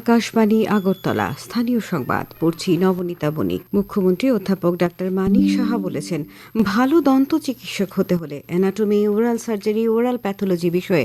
আকাশবাণী, আগরতলা। স্থানীয় সংবাদ, পড়ছি নবনীতা বণিক। মুখ্যমন্ত্রী অধ্যাপক ডাক্তার মানিক সাহা বলেছেন, ভালো দন্ত চিকিৎসক হতে হলে anatomy oral surgery oral pathology বিষয়ে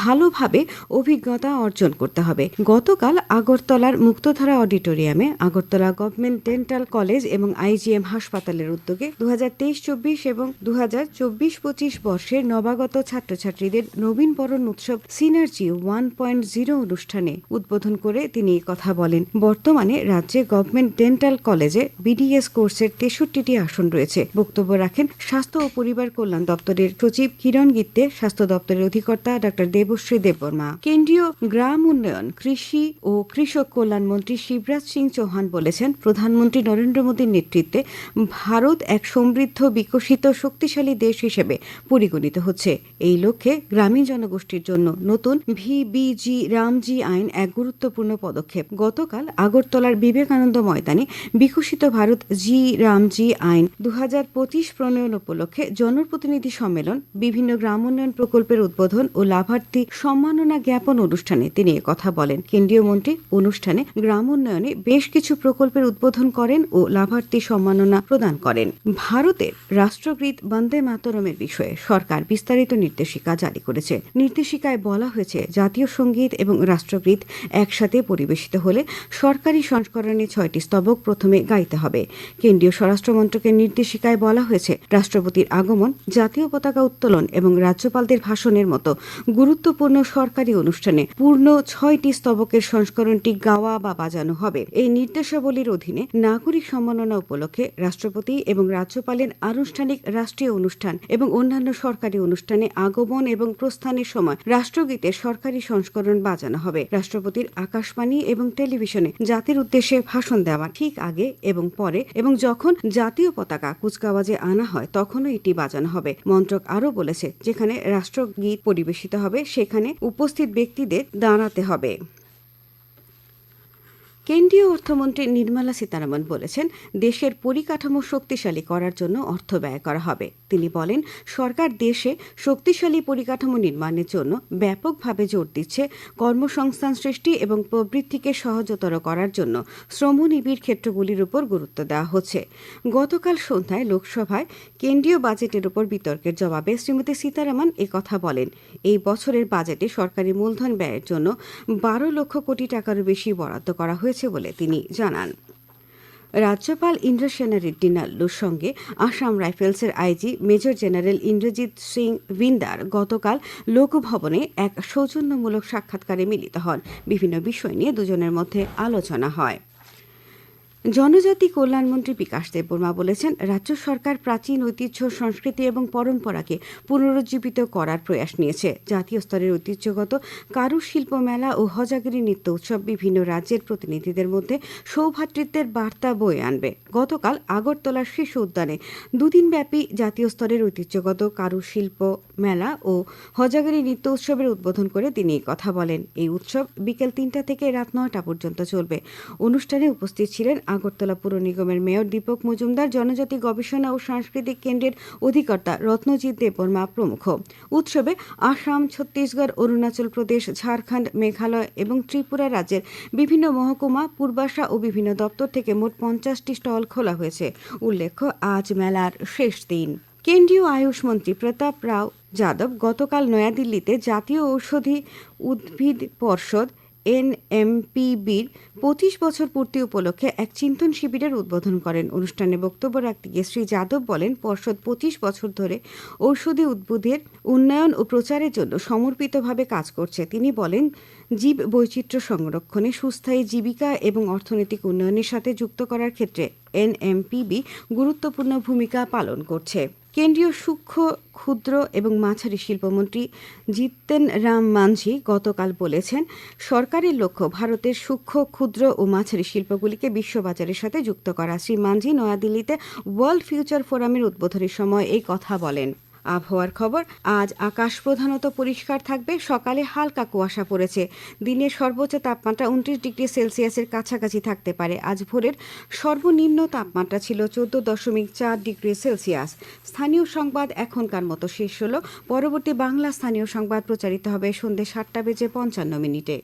ভালোভাবে অভিজ্ঞতা অর্জন করতে হবে। গতকাল আগরতলার মুক্তধারা অডিটোরিয়ামে আগরতলা গভর্নমেন্ট ডেন্টাল কলেজ এবং আইজিএম হাসপাতালের উদ্যোগে দু তেইশ চব্বিশ এবং দু চব্বিশ পঁচিশ বর্ষের নবাগত ছাত্রছাত্রীদের নবীনবরণ উৎসব সিনার্জি ওয়ান পয়েন্ট জিরো অনুষ্ঠানে উদ্বোধন করে তিনি কথা বলেন। বর্তমানে রাজ্যে গভর্নমেন্ট ডেন্টাল কলেজে বিডিএস কোর্সের তেষট্টিটি আসন রয়েছে। বক্তব্য রাখেন স্বাস্থ্য ও পরিবার কল্যাণ দপ্তরের সচিব কিরণ গিত্তে, স্বাস্থ্য দপ্তরের অধিকর্তা ডক্টর দেবশ্রী দেববর্মা। কেন্দ্রীয় গ্রাম উন্নয়ন, কৃষি ও কৃষক কল্যাণ মন্ত্রী শিবরাজ সিং চৌহান বলেছেন, প্রধানমন্ত্রী নরেন্দ্র মোদীর নেতৃত্বে ভারত এক সমৃদ্ধ, বিকশিত, শক্তিশালী দেশ হিসেবে পরিগণিত হচ্ছে। এই লক্ষ্যে গ্রামীণ জনগোষ্ঠীর জন্য নতুন ভিবিজি রামজি আইন এক গুরুত্বপূর্ণ পদক্ষেপ। গতকাল আগরতলার বিবেকানন্দ ময়দানে বিকশিত ভারত জি রামজি আইন দু প্রণয়ন উপলক্ষে জনপ্রতিনিধি সম্মেলন, বিভিন্ন গ্রাম উন্নয়ন প্রকল্পের উদ্বোধন ও লাভার্থী সম্মাননা জ্ঞাপন অনুষ্ঠানে তিনি কথা বলেন। কেন্দ্রীয় মন্ত্রী অনুষ্ঠানে গ্রাম উন্নয়নে বেশ কিছু প্রকল্পের উদ্বোধন করেন ও লাভার্থী সম্মাননা প্রদান করেন। ভারতের রাষ্ট্রগীত বন্দে মাতরমের বিষয়ে সরকার বিস্তারিত নির্দেশিকা জারি করেছে। নির্দেশিকায় বলা হয়েছে, জাতীয় সংগীত এবং রাষ্ট্রগীত একসাথে পরিবেশিত হলে সরকারি সংস্করণে ছয়টি স্তবক প্রথমে গাইতে হবে। কেন্দ্রীয় স্বরাষ্ট্র মন্ত্রকের নির্দেশিকায় বলা হয়েছে, রাষ্ট্রপতির আগমন, জাতীয় পতাকা উত্তোলন এবং রাজ্যপালদের ভাষণের মতো গুরুত্বপূর্ণ সরকারি অনুষ্ঠানে পূর্ণ ছয়টি স্তবকের সংস্করণটি গাওয়া বা বাজানো হবে। এই নির্দেশাবলীর অধীনে নাগরিক সম্মাননা উপলক্ষে রাষ্ট্রপতি এবং রাজ্যপালের আনুষ্ঠানিক রাষ্ট্রীয় অনুষ্ঠান এবং অন্যান্য সরকারি অনুষ্ঠানে আগমন এবং প্রস্থানের সময় রাষ্ট্রগীতের সরকারি সংস্করণ বাজানো হবে। রাষ্ট্রপতির আকাশবাণী এবং টেলিভিশনে জাতির উদ্দেশ্যে ভাষণ দেওয়া ঠিক আগে এবং পরে এবং যখন জাতীয় পতাকা কুচকাওয়াজে আনা হয় তখনও এটি বাজানো হবে। মন্ত্রক আরও বলেছে, যেখানে রাষ্ট্রগীত পরিবেশিত হবে, সেখানে উপস্থিত ব্যক্তিদের দাঁড়াতে হবে। কেন্দ্রীয় অর্থমন্ত্রী নির্মলা সীতারামন বলেছেন, দেশের পরিকাঠামো শক্তিশালী করার জন্য অর্থ ব্যয় করা হবে। তিনি বলেন, সরকার দেশে শক্তিশালী পরিকাঠামো নির্মাণের জন্য ব্যাপকভাবে জোর দিচ্ছে কর্মসংস্থান সৃষ্টি এবং প্রবৃদ্ধিকে সহজতর করার জন্য শ্রমনিবিড় ক্ষেত্রগুলির উপর গুরুত্ব দেওয়া হচ্ছে। গতকাল সন্ধ্যায় লোকসভায় কেন্দ্রীয় বাজেটের উপর বিতর্কের জবাবে শ্রীমতী সীতারামন কথা বলেন। এই বছরের বাজেটে সরকারি মূলধন ব্যয়ের জন্য বারো লক্ষ কোটি টাকারও বেশি বরাদ্দ করা হয়েছে। বলে তিনি জানান। রাজ্যপাল ইন্দ্রসেনা রেড্ডি নাল্লুর সঙ্গে Assam রাইফেলসের IG major general Indrajit Singh Bindar গতকাল লোকভবনে এক সৌজন্যমূলক সাক্ষাৎকারে মিলিত হন। বিভিন্ন বিষয় নিয়ে দুজনের মধ্যে আলোচনা হয়। জনজাতি কল্যাণমন্ত্রী বিকাশ দেববর্মা বলেছেন, রাজ্য সরকার প্রাচীন ঐতিহ্য, সংস্কৃতি এবং পরম্পরাকে পুনরুজ্জীবিত করার প্রয়াস নিয়েছে। জাতীয় স্তরের ঐতিহ্যগত কারুশিল্প মেলা ও হজাগিরি নৃত্য উৎসব বিভিন্ন রাজ্যের প্রতিনিধিদের মধ্যে সৌভ্রাতৃত্বের বার্তা বয়ে আনবে। গতকাল আগরতলার শিশু উদ্যানে দুদিনব্যাপী জাতীয় স্তরের ঐতিহ্যগত কারুশিল্প মেলা ও হজাগিরি নৃত্য উৎসবের উদ্বোধন করে তিনি কথা বলেন। এই উৎসব বিকেল তিনটা থেকে রাত নয়টা পর্যন্ত চলবে। অনুষ্ঠানে উপস্থিত ছিলেন আগরতলা পুর নিগমের মেয়র দীপক মজুমদার জনজাতি গবেষণা ও সাংস্কৃতিক কেন্দ্রের অধিকর্তা রত্নজিৎ দেববর্মা প্রমুখ। উৎসবে আসাম, ছত্তিশগড়, অরুণাচল প্রদেশ, ঝাড়খণ্ড, মেঘালয় এবং ত্রিপুরা রাজ্যের বিভিন্ন মহকুমা, পূর্বাশা ও বিভিন্ন দপ্তর থেকে মোট পঞ্চাশটি স্টল খোলা হয়েছে। উল্লেখ্য, আজ মেলার শেষ দিন। কেন্দ্রীয় আয়ুষ মন্ত্রী প্রতাপ রাও যাদব গতকাল নয়াদিল্লিতে জাতীয় ঔষধি উদ্ভিদ পর্ষদ এনএমপিবির পঁচিশ বছর পূর্তি উপলক্ষে এক চিন্তন শিবিরের উদ্বোধন করেন। অনুষ্ঠানে বক্তব্য রাখতে গিয়ে শ্রী যাদব বলেন, পর্ষদ পঁচিশ বছর ধরে ঔষধি উদ্ভিদের উন্নয়ন ও প্রচারের জন্য সমর্পিতভাবে কাজ করছে। তিনি বলেন, জীব বৈচিত্র্য সংরক্ষণে সুস্থায়ী জীবিকা এবং অর্থনৈতিক উন্নয়নের সাথে যুক্ত করার ক্ষেত্রে এনএমপিবি গুরুত্বপূর্ণ ভূমিকা পালন করছে। কেন্দ্রীয় সূক্ষ্ম, ক্ষুদ্র এবং মাঝারি শিল্পমন্ত্রী জিতেন রাম মাঝি গতকাল বলেছেন সরকারের লক্ষ্য ভারতের সূক্ষ্ম, ক্ষুদ্র ও মাঝারি শিল্পগুলিকে বিশ্ববাজারের সাথে যুক্ত করা। শ্রী মাঝি নয়াদিল্লিতে ওয়ার্ল্ড ফিউচার ফোরামের উদ্বোধনের সময় এই কথা বলেন। আবহাওয়ার খবর, আজ আকাশ প্রধানত পরিষ্কার থাকবে, সকালে হালকা কুয়াশা পড়েছে। দিনের সর্বোচ্চ তাপমাত্রা উনত্রিশ ডিগ্রি সেলসিয়াসের কাছাকাছি থাকতে পারে। আজ ভোরের সর্বনিম্ন তাপমাত্রা ছিল চোদ্দ দশমিক চার ডিগ্রি সেলসিয়াস। স্থানীয় সংবাদ এখনকার মতো শেষ হলো। পরবর্তী বাংলা স্থানীয় সংবাদ প্রচারিত হবে সন্ধ্যে সাতটা বেজে পঞ্চান্ন মিনিটে।